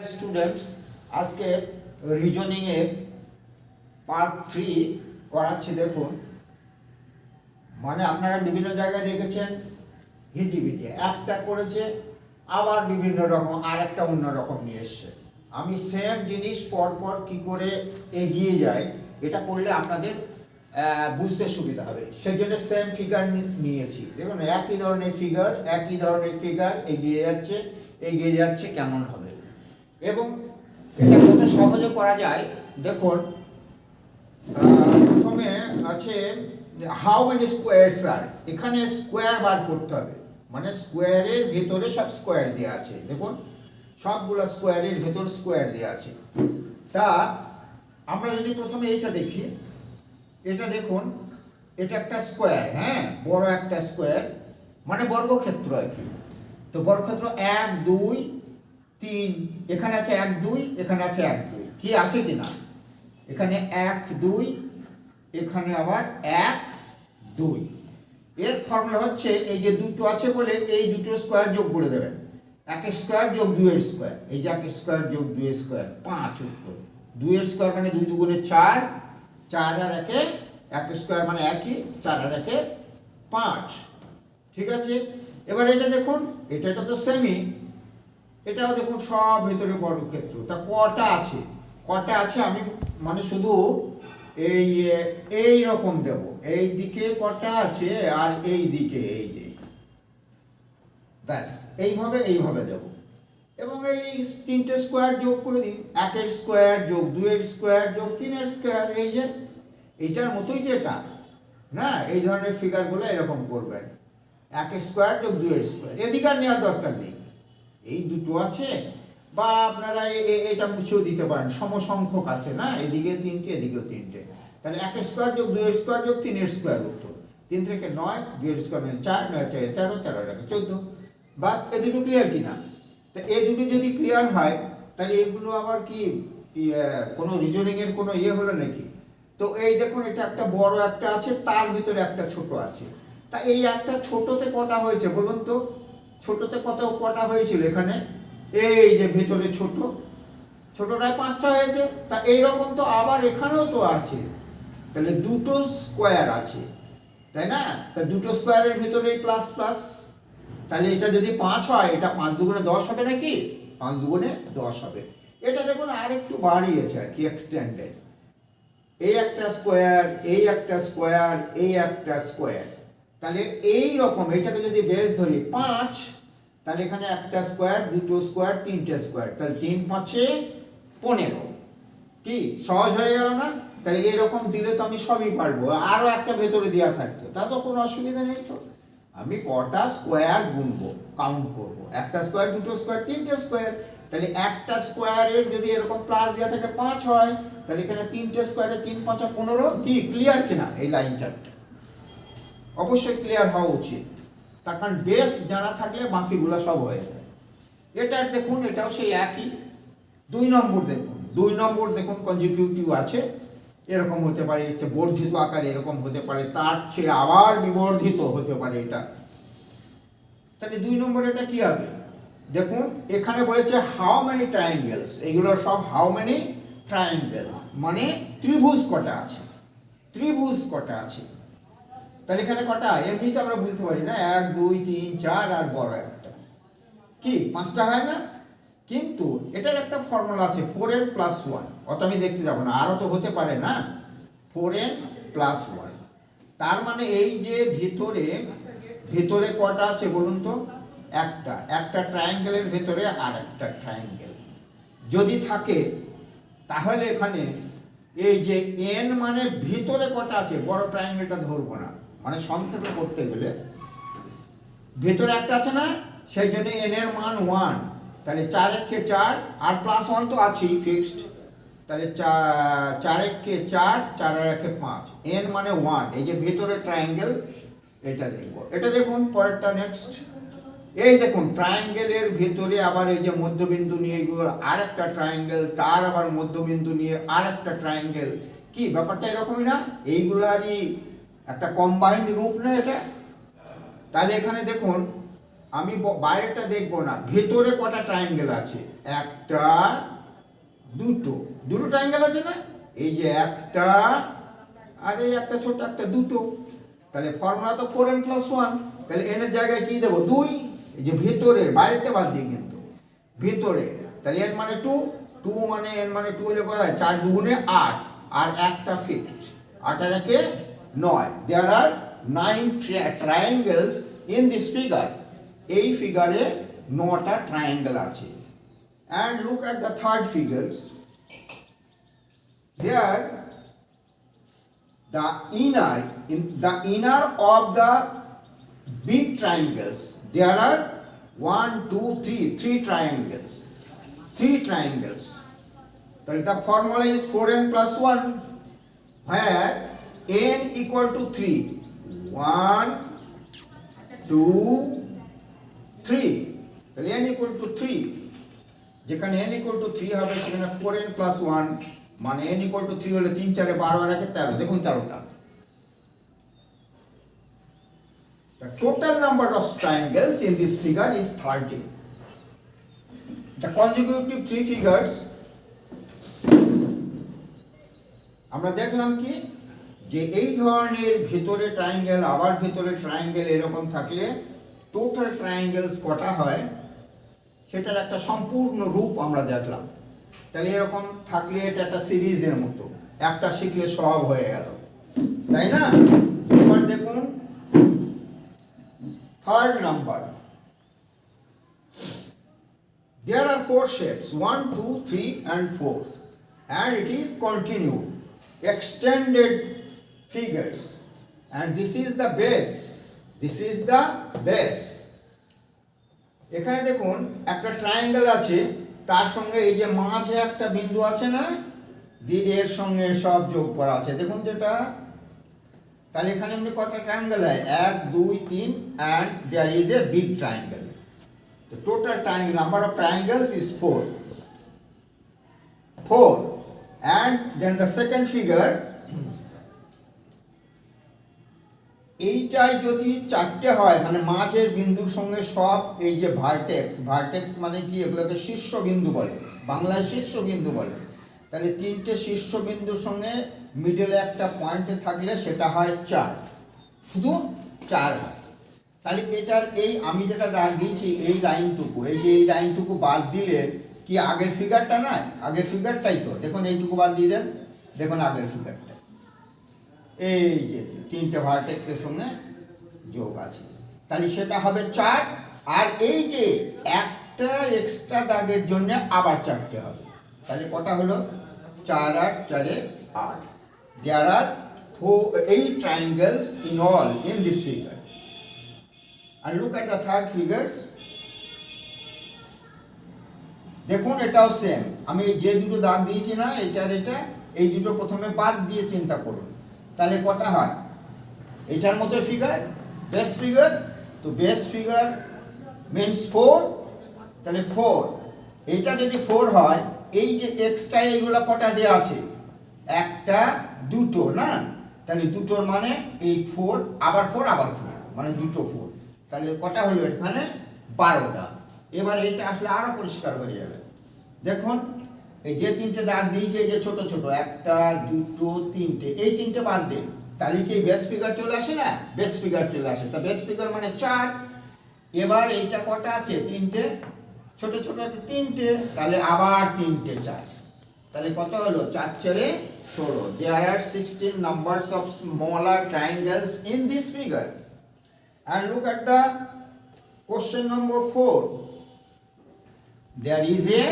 Students আজকে রিজনিংয়ের part three করাচ্ছি দেখুন। মানে আপনারা বিভিন্ন জায়গায় দেখেছেন, হিজিবিজি, একটা করেছে, আবার বিভিন্ন রকম আর একটা অন্য রকম নিয়ে এসছে। আমি সেম জিনিস পর পর কী করে এগিয়ে যায় এটা করলে আপনাদের বুঝতে সুবিধা হবে। সেই জন্য সেম ফিগার নিয়েছি। দেখুন, একই ধরনের ফিগার একই ধরনের ফিগার এগিয়ে যাচ্ছে এগিয়ে যাচ্ছে কেমন হবে। এবং এটা কত সহজে করা যায়? দেখুন প্রথমে আছে হাউ মেনি স্কোয়ারস আর এখানে স্কোয়ার বার করতে হবে। মানে স্কোয়ারের ভেতরে সব স্কোয়ার দেওয়া আছে। দেখুন, সবগুলো স্কোয়ারের ভেতর স্কোয়ার দেওয়া আছে। তা আমরা যদি প্রথমে এটা দেখি, এটা দেখুন, এটা একটা স্কোয়ার হ্যাঁ? বড় একটা স্কোয়ার মানে বর্গক্ষেত্র আর কি। তো বর্গক্ষেত্র এক, দুই তিন, এখানে আছে এক, দুই, এখানে আছে এক, দুই। কি আছে কি না? এখানে এক, দুই, এখানে আবার এক, দুই। এর ফর্মুলা হচ্ছে এই যে দুটো আছে বলে এই দুটো স্কোয়ার যোগ করে দেবেন। এক স্কোয়ার যোগ দুইয়ের স্কোয়ার এই যে এক স্কোয়ার যোগ দুইয়ের স্কোয়ার পাঁচ উত্তর। দুইয়ের স্কোয়ার মানে দুই দুগুণে চার চার আর একে, এক স্কোয়ার মানে একই চার আর একে পাঁচ। ঠিক আছে? এবার এটা দেখুন এটা তো সেমই এটাও দেখুন সব ভেতরে বর্গক্ষেত্র। তা কটা আছে? কটা আছে আমি মানে শুধু এই এই রকম দেব। এই দিকে কটা আছে আর এই দিকে এই যে। ব্যাস, এইভাবে এইভাবে দেব। এবং এই তিনটে স্কোয়ার যোগ করে দিন। একের স্কোয়ার যোগ দুয়ের স্কোয়ার যোগ তিনের স্কোয়ার, এই যে। এইটার মতোই যে এটা। না, এই ধরনের ফিগারগুলো এরকম করবেন। একের স্কোয়ার যোগ দুয়ের স্কোয়ার। এদিকে আর নেওয়ার দরকার নেই। এই দুটো আছে, বা আপনারা এ- এ- এটা মুছেও দিতে পারেন। সমসংখ্যক আছে, না? এদিকে তিনটে, এদিকেও তিনটে। তাহলে এক স্কোয়ার যোগ দুইয়ের স্কোয়ার যোগ তিনের স্কোয়ার উত্তর। তিন থেকে নয় দুইয়ের স্কোয়ার মানে চার, নয় চারে তেরো তেরো টাকা চোদ্দ। বাস, এ দুটো ক্লিয়ার কিনা? তা এই দুটো যদি ক্লিয়ার হয়, তাহলে এগুলো আবার কি কোনো রিজনিংয়ের কোনো ইয়ে হলো নাকি? তো এই দেখুন, এটা একটা বড় একটা আছে, তার ভিতরে একটা ছোট আছে। তা এই একটা ছোটতে কটা হয়েছে বলুন তো? ছোটতে কত কটা হয়েছিল এখানে? এই যে ভেতরে ছোট। ছোটটায় পাঁচটা হয়েছে। তা এইরকম তো আবার এখানেও তো আছে। তাহলে দুটো স্কোয়ার আছে। তাই না? তা দুটো স্কোয়ারের ভিতরে প্লাস প্লাস তাহলে এটা যদি পাঁচ হয়, এটা পাঁচ দুগুণে দশ হবে নাকি? পাঁচ দুগুণে দশ হবে। এটা দেখুন আর একটু বাড়িয়েছে আর কি এক্সটেন্ডেড এই একটা স্কোয়ার এই একটা স্কোয়ার এই একটা স্কোয়ার তাহলে এই রকম, এটাকে যদি বেস ধরি, পাঁচ, তাহলে এখানে একটা স্কোয়ার দুটো স্কোয়ার তিনটে স্কোয়ার তাহলে তিন পাঁচে পনেরো। কি? সহজ হয়ে গেল না? তাহলে এরকম দিলে তো আমি সবই পারব। আরও একটা ভেতরে দেওয়া থাকতো, তা তো কোনো অসুবিধা নেই তো। আমি কটা স্কোয়ার গুনবো কাউন্ট করব। একটা স্কোয়ার দুটো স্কোয়ার তিনটে স্কোয়ার তাহলে একটা স্কোয়ারের যদি এরকম প্লাস দেওয়া থাকে, পাঁচ হয়, তাহলে এখানে তিনটে স্কোয়ারে তিন, পাঁচা পনেরো, কি? ক্লিয়ার কিনা এই লাইন চারটা অবশ্যই ক্লিয়ার হওয়া উচিত। তার কারণ বেস জানা থাকলে বাকিগুলো সব হয়ে যায়। এটা দেখুন, এটাও সেই একই। দুই নম্বর দেখুন, দুই নম্বর দেখুন কনজিকিউটিভ আছে। এরকম হতে পারে হচ্ছে বর্ধিত আকারে এরকম হতে পারে, তার ছেড়ে আবার বিবর্ধিত হতে পারে এটা। তাহলে দুই নম্বর এটা কি হবে? দেখুন, এখানে বলেছে হাউ মেনি ট্রায়াঙ্গেলস এগুলো সব হাউ মেনি ট্রায়াঙ্গেলস মানে ত্রিভুজ কটা আছে? ত্রিভুজ কটা আছে? তাহলে এখানে কটা? এমনি তো আমরা বুঝতে পারি না। এক, দুই, তিন, চার আর বড় একটা। কি? পাঁচটা হয় না? কিন্তু এটার একটা ফর্মুলা আছে ফোর এন প্লাস ওয়ান অত আমি দেখতে যাব না। আরও তো হতে পারে না। ফোর এন প্লাস ওয়ান তার মানে এই যে ভিতরে ভিতরে কটা আছে বলুন তো? একটা। একটা ট্রায়াঙ্গেলের ভেতরে আর একটা ট্রায়াঙ্গেল যদি থাকে, তাহলে এখানে এই যে এন মানে ভিতরে কটা আছে? বড় ট্রায়াঙ্গেলটা ধরবো না। মানে সংক্ষেপে করতে গেলে, ভেতরে একটা আছে না, সেই জন্য এন এর মান ওয়ান তাহলে চার একে চার, আর প্লাস ওয়ান তো আছেই ফিক্সড তাহলে চার একে চার চার একে পাঁচ। এন মানে ওয়ান এই যে ভেতরে ট্রায়াঙ্গেল এটা দেখব। এটা দেখুন পরেরটা নেক্সট এই দেখুন ট্রায়াঙ্গেলের ভেতরে আবার এই যে মধ্যবিন্দু নিয়ে আর একটা ট্রায়াঙ্গেল তার আবার মধ্যবিন্দু নিয়ে আর একটা ট্রায়াঙ্গেল কি? ব্যাপারটা এরকমই না? এইগুলারই একটা কম্বাইন্ড রূপ না এটা। তাহলে এখানে দেখুন, আমি বাইরেটা দেখব না, ভেতরে কটা ট্রায়াঙ্গেল আছে? একটা, দুটো। দুটো ট্রায়াঙ্গেল আছে না? এই যে একটা, আর এই একটা ছোট একটা দুটো। তাহলে ফর্মুলা তো ফোর এন প্লাস ওয়ান তাহলে এনের জায়গায় কি দেবো? দুই। এই যে ভেতরে বাইরেটা বাদ দিই কিন্তু। ভেতরে, তাহলে এর মানে টু টু মানে এর মানে টু হলে কথা চার দুগুণে আট। আর একটা ফিট আট আর একে নয় there are nine triangles in this figure এই ফিগারে নটা ট্রায়াঙ্গেল আছে and look at the third figures here the inner in the inner of the big triangles there are one two three three triangles three triangles that the formula is 4n plus 1 where n equal to 3 1 2 3 তাহলে n equal to 3 যেখানে n equal to 3 হবে সেখানে 4n plus 1 মানে n equal to 3 হলে 3 4 12 আর একে 13 দেখুন 13টা The total number of triangles in this figure is 30. The consecutive three figures আমরা দেখলাম কি যে এই ধরনের ভেতরে ট্রায়াঙ্গেল আবার ভেতরে ট্রায়াঙ্গেল এরকম থাকলে টোটাল ট্রায়াঙ্গেলস কটা হয়? সেটার একটা সম্পূর্ণ রূপ আমরা দেখলাম। তাহলে এরকম থাকলে এটা একটা সিরিজের মতো। একটা শিখলে সব হয়ে গেল। তাই না? এবার দেখুন। Third number There are four shapes, one, two, three, and four, and it is continued, extended figures, and this is the base. This is the base. এখানে দেখুন একটা ট্রায়াঙ্গেল আছে তার সঙ্গে এই যে মাঝে একটা বিন্দু আছে না দিয়ে এর সঙ্গে সব যোগ করা আছে দেখুন যেটা তাহলে এখানে এমনি কটা ট্রায়াঙ্গেল হয় এক দুই তিন and there is a big triangle The total triangle number of triangles is four. Four. And then the second figure, এইটাই যদি চারটে হয় মানে মাঝের বিন্দুর সঙ্গে সব এই যে ভার্টেক্স ভার্টেক্স মানে কি? এগুলোকে শীর্ষবিন্দু বলে। বাংলায় শীর্ষবিন্দু বলে। তাহলে তিনটে শীর্ষবিন্দুর সঙ্গে মিডলে একটা পয়েন্টে থাকলে সেটা হয় চার। শুধু চার হয়। তাহলে এটার এই, আমি যেটা দাগ দিয়েছি এই লাইনটুকু এই যে এই লাইনটুকু বাদ দিলে কি আগের ফিগারটা নয় আগের ফিগারটাই তো। দেখুন, এইটুকু বাদ দিয়ে দেন। দেখুন আগের ফিগারটা এই যে তিনটে ভার্টেক্সের সঙ্গে যোগ আছে। তাহলে সেটা হবে চার, আর এই যে একটা এক্সট্রা দাগের জন্য আবার চারটে হবে। তাহলে কটা হলো? চার আট চারে আট। There are four eight triangles in all in this figure and look at the third figures. দেখুন, এটাও সেম আমি যে দুটো দাগ দিয়েছি না, এটার এটা, এই দুটো প্রথমে বাদ দিয়ে চিন্তা করুন। তাহলে কটা হয়? এটার মতো ফিগার বেস ফিগার তো বেস ফিগার মিনস ফোর তাহলে ফোর এটা যদি ফোর হয়, এই যে এক্সট্রা এইগুলো কটা দেওয়া আছে? একটা, দুটো, না? তাহলে দুটোর মানে এই ফোর আবার ফোর আবার ফোর মানে দুটো ফোর তাহলে কটা হলো এখানে? বারোটা। এবার এটা আসলে আরও পরিষ্কার হয়ে যাবে। দেখুন এই যে তিনটে দাগ দিয়েছে, এই যে ছোট ছোট, একটা, দুটো, তিনটে, এই তিনটে বাদ দিন তাহলে কি বেস ফিগার চলে আসে না? বেস ফিগার চলে আসে। তা বেস ফিগার মানে চার। এবার এইটা কটা আছে? তিনটে। ছোট ছোট আছে তিনটে। তাহলে আবার তিনটে চার। তাহলে কত হলো? চার চারে ষোলো। There are sixteen numbers of smaller triangles in this figure and look at the question number 4 there is a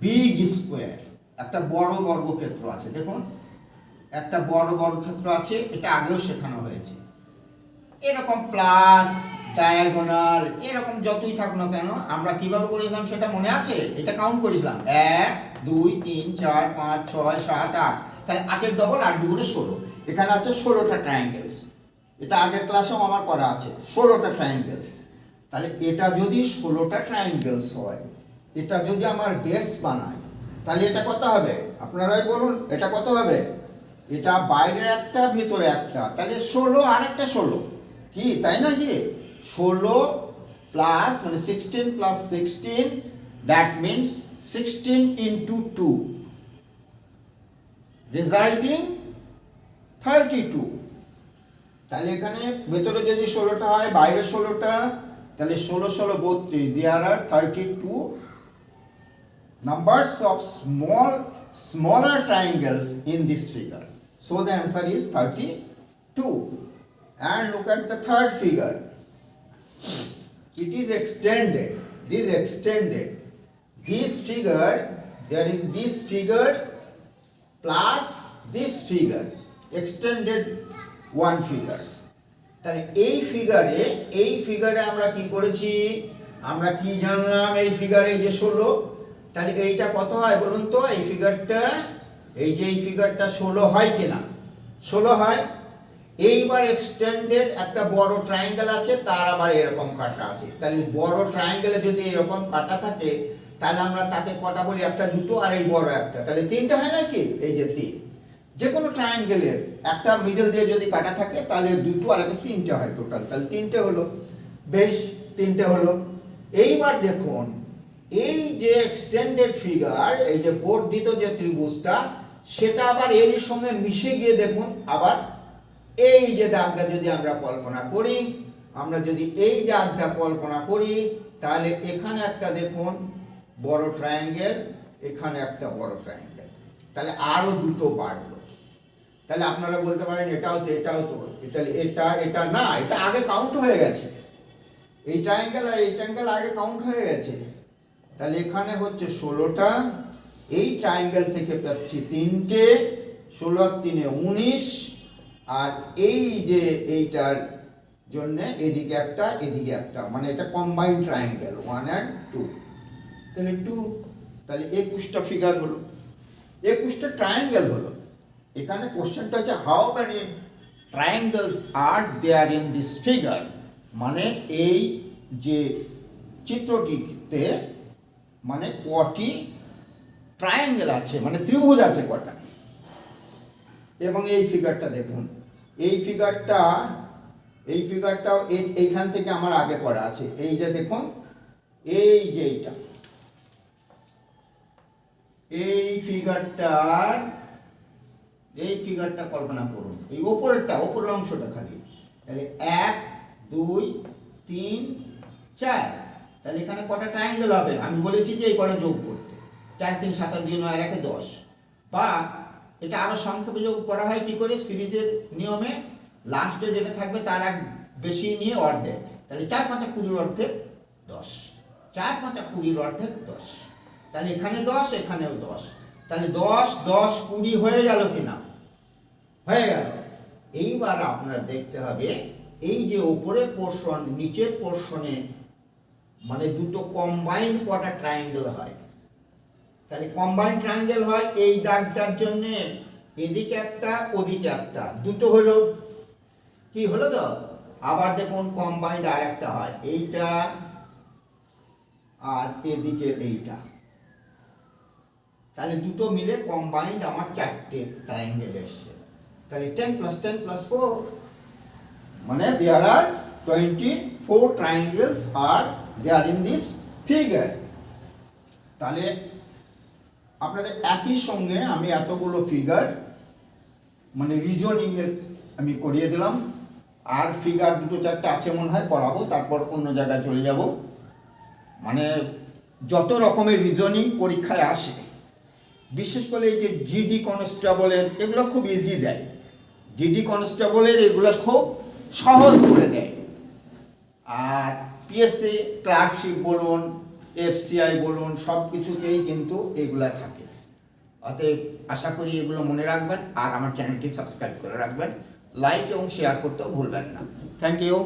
big square, একটা বড় বর্গক্ষেত্র আছে, দেখুন, একটা বড় বর্গক্ষেত্র আছে, এটা আগেও শেখানো হয়েছে। এরকম প্লাস ডায়াগোনাল এরকম যতই থাকুক না কেন, আমরা কীভাবে করেছিলাম সেটা মনে আছে? এটা কাউন্ট করেছিলাম। এক, দুই, তিন, চার, পাঁচ, ছয়, সাত, আট। তাহলে আটের ডবল আট দুগুণে ষোলো। এখানে আছে ষোলোটা ট্রায়াঙ্গেলস এটা আগের ক্লাসেও আমার করা আছে, ষোলোটা ট্রায়াঙ্গেলস তাহলে এটা যদি ষোলোটা ট্রায়াঙ্গেলস হয় এটা যদি আমার বেস বানায়, তাহলে এটা কত হবে? আপনারাই বলুন, এটা কত হবে? এটা বাইরে একটা, ভিতরে একটা। তাহলে ষোলো আর একটা ষোলো। কি, তাই না কি? ষোলো প্লাস মানে sixteen plus sixteen that means sixteen into two resulting thirty two তাহলে এখানে ভেতরে যদি ষোলোটা হয়, বাইরে ষোলোটা, তাহলে ষোলো ষোলো, বত্রিশ। There are thirty two numbers of small smaller triangles in this figure so the answer is 32 and look at the third figure it is extended this extended this figure there is this figure plus this figure extended one figures তাহলে এই ফিগারে এই ফিগারে আমরা কি করেছি আমরা কি জানলাম এই ফিগারে যে ষোলো তাহলে এইটা কত হয় বলুন তো? এই ফিগারটা এই যে এই ফিগারটা ষোলো হয় কিনা? ষোলো হয়। এইবার এক্সটেন্ডেড একটা বড় ট্রায়াঙ্গেল আছে, তার আবার এরকম কাটা আছে। তাহলে বড় ট্রায়াঙ্গেলে যদি এরকম কাটা থাকে, তাহলে আমরা তাকে কটা বলি? একটা, দুটো আর এই বড় একটা। তাহলে তিনটা হয় নাকি? এই যে তিন। যে কোনো ট্রায়াঙ্গেলের একটা মিডল দিয়ে যদি কাটা থাকে, তাহলে দুটো আর একটা তিনটে হয় টোটাল তাহলে তিনটে হলো। বেশ, তিনটে হলো। এইবার দেখুন এই যে এক্সটেন্ডেড ফিগার এই যে বর্ধিত যে ত্রিভুজটা, সেটা আবার এর সঙ্গে মিশে গিয়ে দেখুন, আবার এই যে দাগটা যদি আমরা কল্পনা করি, আমরা যদি এই দাগটা কল্পনা করি, তাহলে এখানে একটা দেখুন, বড় ট্রায়াঙ্গেল এখানে একটা বড় ট্রায়াঙ্গেল তাহলে আরও দুটো বাড়লো। তাহলে আপনারা বলতে পারেন, এটাও তো এটাও তো, তাহলে এটা এটা না, এটা আগে কাউন্ট হয়ে গেছে। এই ট্রায়াঙ্গেল আর এই ট্রায়াঙ্গেল আগে কাউন্ট হয়ে গেছে। তাহলে এখানে হচ্ছে ষোলোটা, এই ট্রায়াঙ্গেল থেকে পাচ্ছি তিনটে, ষোলো আর তিনে উনিশ, আর এই যে এইটার জন্য এদিকে একটা এদিকে একটা মানে এটা combine triangle one and two তাহলে টু তাহলে একুশটা ফিগার হলো। একুশটা ট্রায়াঙ্গেল হলো। এখানে কোশ্চেনটা হচ্ছে how many triangles are there in this figure মানে এই যে চিত্রটিতে মানে কটি ট্রায়াঙ্গেল আছে মানে ত্রিভুজ আছে কটা। এবং এই ফিগারটা দেখুন, এই ফিগারটা এই ফিগারটাও এই- এইখান থেকে আমার আগে করা আছে। এই যে দেখুন, এই যে এইটা। এই ফিগারটার এই ফিগারটা কল্পনা করুন। এই ওপরেরটা, ওপরের অংশটা খালি। তাহলে এক, দুই, তিন, চার। তাহলে এখানে কটা ট্রায়াঙ্গেল হবে? আমি বলেছি যে এই কটা যোগ করতে। চার, তিন, সাত দুই, নয়, একে দশ। বা এটা আরও সংক্ষেপে যোগ করা হয় কি করে? সিরিজের নিয়মে লাস্টে যেটা থাকবে তার এক বেশি নিয়ে অর্ধেক। তাহলে চার, পাঁচা কুড়ির অর্ধেক দশ। চার, পাঁচা কুড়ির অর্ধেক দশ। তাহলে এখানে দশ, এখানেও দশ। তাহলে দশ দশ, কুড়ি হয়ে গেল কিনা? হয়ে গেল। এইবার আপনারা দেখতে হবে, এই যে ওপরের পোর্শন নিচের পোর্শনে মানে দুটো কম্বাইন্ড কটা ট্রায়াঙ্গেল হয়? তাহলে কম্বাইন্ড ট্রায়াঙ্গেল হয় এই দাগটার জন্য, এদিকে একটা, ওদিকে একটা, দুটো হলো। কি হলো তো? আবার দেখুন কম্বাইন্ড আর একটা হয়, এইটা আর এদিকে এইটা। তাহলে দুটো মিলে কম্বাইন্ড আমার চারটে ট্রায়াঙ্গেল এসছে। তাহলে ten plus ten plus four মানে there are twenty four triangles are there in this figure তাহলে আপনাদের একই সঙ্গে আমি এতগুলো ফিগার মানে রিজনিংয়ের আমি করিয়ে দিলাম। আর ফিগার দুটো চারটে আছে মনে হয় করাবো তারপর অন্য জায়গায় চলে যাব। মানে যত রকমের রিজনিং পরীক্ষায় আসে, বিশেষ করে এই যে জিডি কনস্টেবলের এগুলো খুব ইজি দেয়। জিডি কনস্টেবলের এগুলো খুব সহজ করে দেয়। আর পিএসসি ক্লার্কশিপ বলুন এফসিআই বলুন, সব কিছুতেই কিন্তু এগুলা থাকে। অতএব আশা করি এগুলো মনে রাখবেন আর আমার চ্যানেলটি সাবস্ক্রাইব করে রাখবেন। লাইক এবং শেয়ার করতেও ভুলবেন না। Thank you